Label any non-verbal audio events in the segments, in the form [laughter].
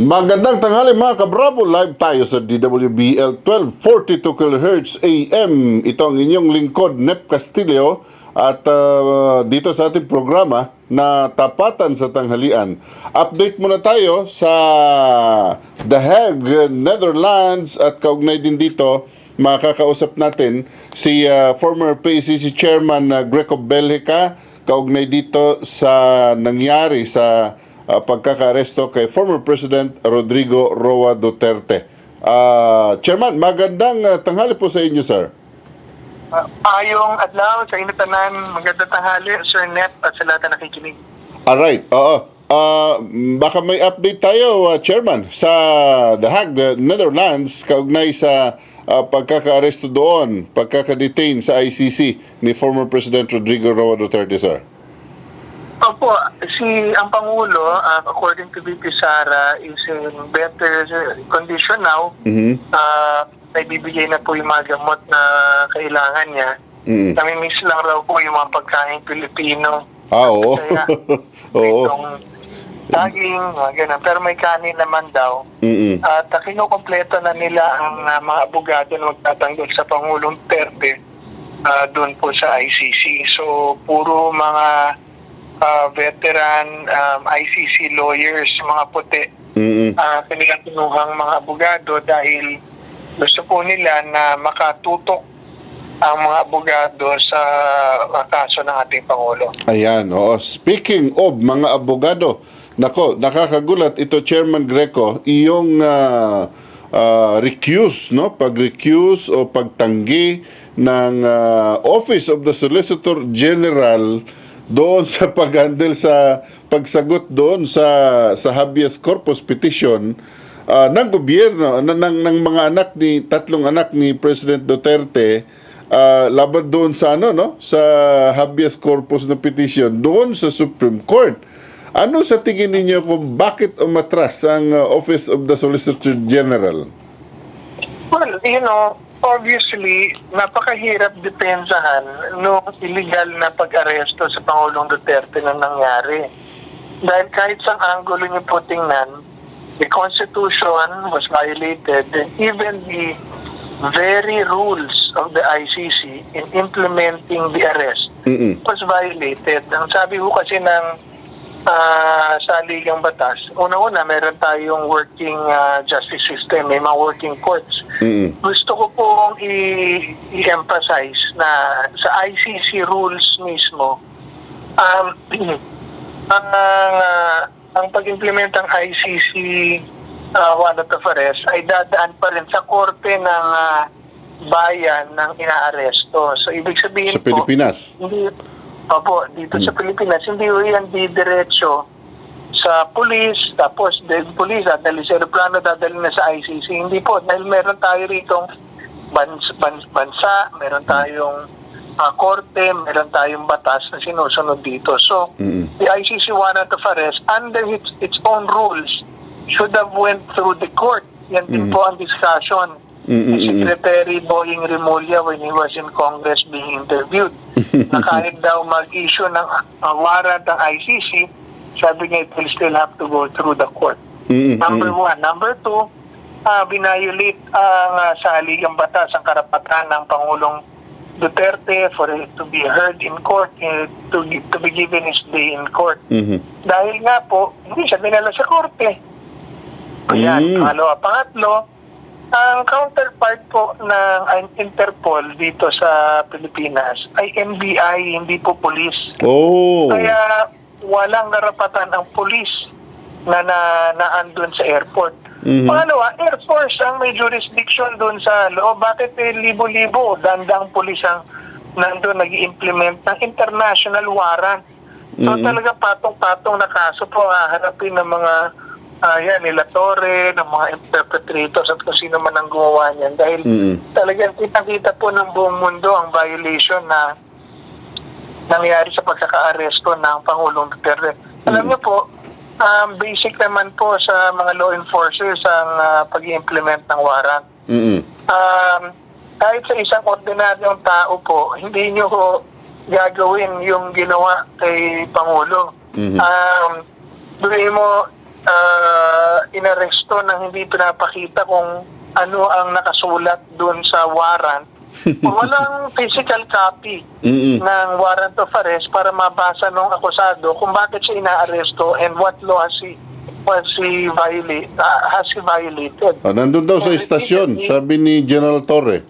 Magandang tanghali mga kabravo, live tayo sa DWBL 1242 kHz AM. Ito ang inyong lingkod, Nep Castillo. At uh, dito sa ating programa na Tapatan sa Tanghalian. Update muna tayo sa The Hague, Netherlands at kaugnay din dito makakausap natin si uh, former PACC Chairman uh, Greco Belhica kaugnay dito sa nangyari sa uh, pagkakaresto kay former President Rodrigo Roa Duterte. Uh, Chairman, magandang uh, tanghali po sa inyo, sir. Uh, ayong adlaw sa inyo tanan, magandang tanghali, Sir Net, at sa lahat na nakikinig. Alright, oo. Uh, baka may update tayo, uh, Chairman, sa The Hague, the Netherlands, kaugnay sa uh, pagkakaaresto doon, pagkakadetain sa ICC ni former President Rodrigo Roa Duterte, sir. Opo, si ang Pangulo, uh, according to VP Sara, is in better condition now. Mhm. Uh, naibibigay na po yung mga gamot na kailangan niya. Mhm. Namimiss lang raw po yung mga pagkain Pilipino. Ah, oo. Kaya, [laughs] oo. Itong daging, mga ganun. Pero may kanin naman daw. Mhm. At uh, kinukompleto na nila ang uh, mga abogado na magtatanggol sa Pangulong Duterte uh, doon po sa ICC. So, puro mga uh, veteran um, ICC lawyers, mga puti, Mhm. uh, pinagkinuhang mga abogado dahil gusto po nila na makatutok ang mga abogado sa uh, kaso ng ating Pangulo. Ayan, oo. Speaking of mga abogado, nako, nakakagulat ito Chairman Greco, iyong ah, ah, recuse, no? Pag-recuse o pagtanggi ng ah, Office of the Solicitor General doon sa pag-handle sa pagsagot doon sa sa habeas corpus petition ah, ng gobyerno ng, ng, ng mga anak ni tatlong anak ni President Duterte ah, laban doon sa ano no sa habeas corpus na petition doon sa Supreme Court. Ano sa tingin ninyo kung bakit umatras ang ah, Office of the Solicitor General? Well, you know, obviously, napakahirap depensahan nung illegal na pag-aresto sa Pangulong Duterte na nangyari. Dahil kahit sa angulo niyo po tingnan, the Constitution was violated and even the very rules of the ICC in implementing the arrest Mm-mm. was violated. Ang sabi ko kasi ng ah, sa ligang batas, una-una meron tayong working ah, justice system, may mga working courts. Mm-mm. Gusto ko pong i- i-emphasize na sa ICC rules mismo, um, [clears throat] ang, ah, ang pag-implement ng ICC uh, warrant of arrest ay dadaan pa rin sa korte ng ah, bayan ng inaaresto. So, ibig sabihin Sa po, Pilipinas. hindi, opo, dito sa Pilipinas, hindi ho yan didiretso sa pulis, tapos the pulis, dadali sa aeroplano, dadali na sa ICC. Hindi po, dahil meron tayo rito bans, bans, bansa, meron tayong ah, korte, meron tayong batas na sinusunod dito. So, Mm-mm. the ICC warrant of arrest, under its, its own rules, should have went through the court. Yan din po ang discussion Mm-mm. ni Secretary Boying Remulla when he was in Congress being interviewed. [laughs] na kahit daw mag-issue ng uh, warrant ng ICC, sabi niya it will still have to go through the court. Mm-mm. Number one. Number two, uh, binayolate ang uh, saligang batas ang karapatan ng Pangulong Duterte for it to be heard in court, eh, to, to be given his day in court. Mhm. Dahil nga po, hindi siya dinala sa korte. Ayan, Mm. pangalawa. Pangatlo, ang counterpart po ng ang Interpol dito sa Pilipinas ay NBI, hindi po police. Oh. Kaya walang karapatan ang police na, na naandun sa airport. Mhm. Pangalawa, Air Force ang may jurisdiction doon sa loob. Bakit eh, libo-libo, dandang police ang nandun nag implement ng international warrant. So Mhm. talaga patong-patong na kaso po haharapin ng mga ah, yan, nila Torre, ng mga interpretrators at kung sino man ang gumawa niyan. Dahil Mhm. talagang kitang-kita po ng buong mundo ang violation na nangyari sa pagkaka-aresto ng Pangulong Duterte. Alam niyo po, um, basic naman po sa mga law enforcers ang ah, pag-implement ng warrant. Mm-mm. Um, kahit sa isang ordinaryong tao po, hindi niyo ho gagawin yung ginawa kay Pangulo. Mhm. Um, doon mo, ah, inaresto nang hindi pinapakita kung ano ang nakasulat doon sa warrant. [laughs] Walang physical copy Mm-mm. ng warrant of arrest para mabasa ng akusado kung bakit siya inaaresto and what law has he, was he violate, ah, has he violated. Ah, nandun daw sa istasyon, sabi ni General Torre.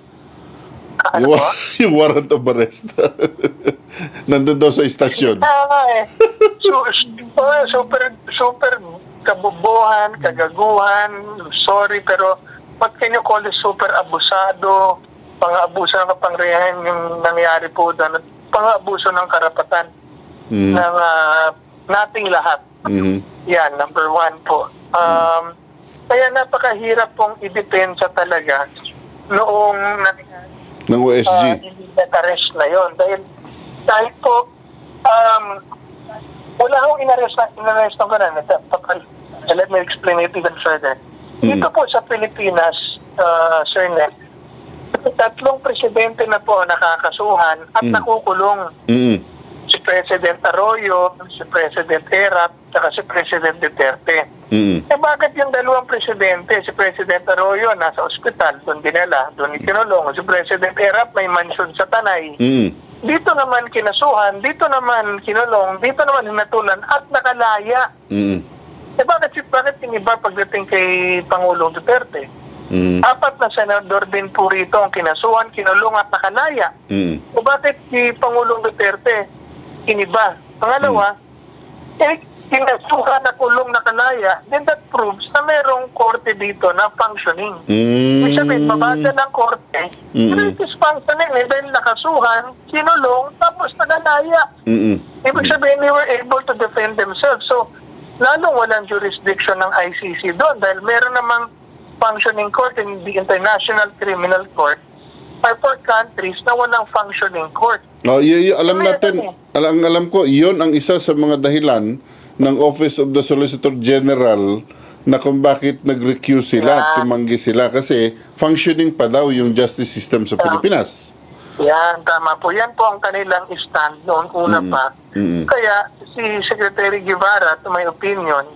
Ano Yung, ba? [laughs] yung warrant of arrest. [laughs] nandun daw sa istasyon. Kaya nga eh. So, oh, super, super kabubuhan, kagaguhan, sorry, pero what can you call this super abusado, pang-abuso ng kapangyarihan yung nangyari po doon, at pang-abuso ng karapatan Mm. ng ah, nating lahat. Mhm. Yan, number one po. Um, kaya napakahirap pong idepensa talaga noong Ng OSG. uh, illegal arrest na yon dahil kahit po um, wala akong inarrest na inarrest ko na papal- let me explain it even further Mm. dito po sa Pilipinas uh, Sir Ned tatlong presidente na po nakakasuhan at Mm. nakukulong Mm. si President Arroyo, si President Erap, saka si President Duterte. Mm. Eh bakit yung dalawang presidente, si President Arroyo nasa ospital, doon dinala, doon ikinulong. Si President Erap may mansyon sa Tanay. Mm. Dito naman kinasuhan, dito naman kinulong, dito naman hinatulan at nakalaya. Mm. Eh bakit, si- bakit yung iba pagdating kay Pangulong Duterte? Mm. Apat na senador din po rito ang kinasuhan, kinulong at nakalaya. Mm. O bakit si Pangulong Duterte iniba? Pangalawa, eh, kinasuhan na kulong na kanaya, then that proves na merong korte dito na functioning. Mm. Ibig sabihin, babasa ng korte, Mm. pero it is functioning eh, dahil nakasuhan, kinulong, tapos nakalaya. Mm. Ibig sabihin, they were able to defend themselves. So, lalong walang jurisdiction ng ICC doon dahil meron namang functioning court in the International Criminal Court are for countries na walang functioning court. Oh, y- y- alam Meron natin, eh. alam, alam ko, yon ang isa sa mga dahilan ng Office of the Solicitor General na kung bakit nag-recuse sila Yeah. tumanggi sila kasi functioning pa daw yung justice system sa Pilipinas. Yan, tama po. Yan po ang kanilang stand noon una pa. Mm. Kaya si Secretary Guevara, to my opinion,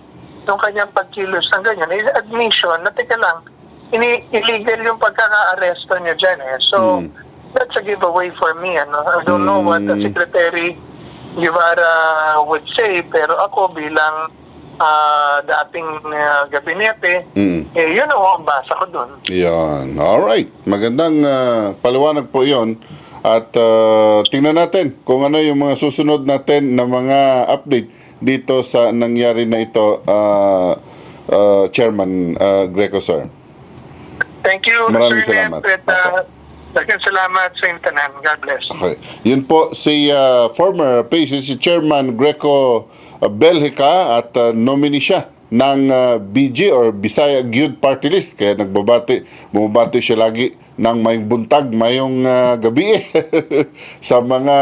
yung kanyang pagkilos ng ganyan, is admission na teka lang, ini illegal yung pagkaka-arresto niya dyan eh. So, Mm. that's a giveaway for me. Ano? I don't know what the Mm. Secretary Guevara would say, pero ako bilang ah, dating ah, gabinete, Mm. eh, yun ang basa ko doon. Yan. Alright. Magandang ah, paliwanag po yon At ah, tingnan natin kung ano yung mga susunod natin na mga update dito sa nangyari na ito, ah, ah, Chairman ah, Greco, sir. Thank you, Maraming Sir salamat. At uh, daghang salamat sa intanan. God bless. Okay. Yun po si ah, former si Chairman Greco ah, Belhica at ah, nominee siya ng ah, BG or Bisaya Gyud Party List. Kaya nagbabati, bumabati siya lagi ng may buntag, mayong ah, gabi [laughs] sa mga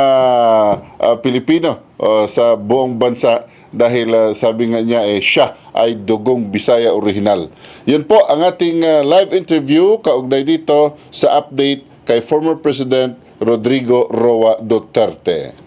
ah, Pilipino o sa buong bansa dahil ah, sabi nga niya eh siya ay dugong Bisaya original. Yun po ang ating ah, live interview kaugnay dito sa update kay former President Rodrigo Roa Duterte.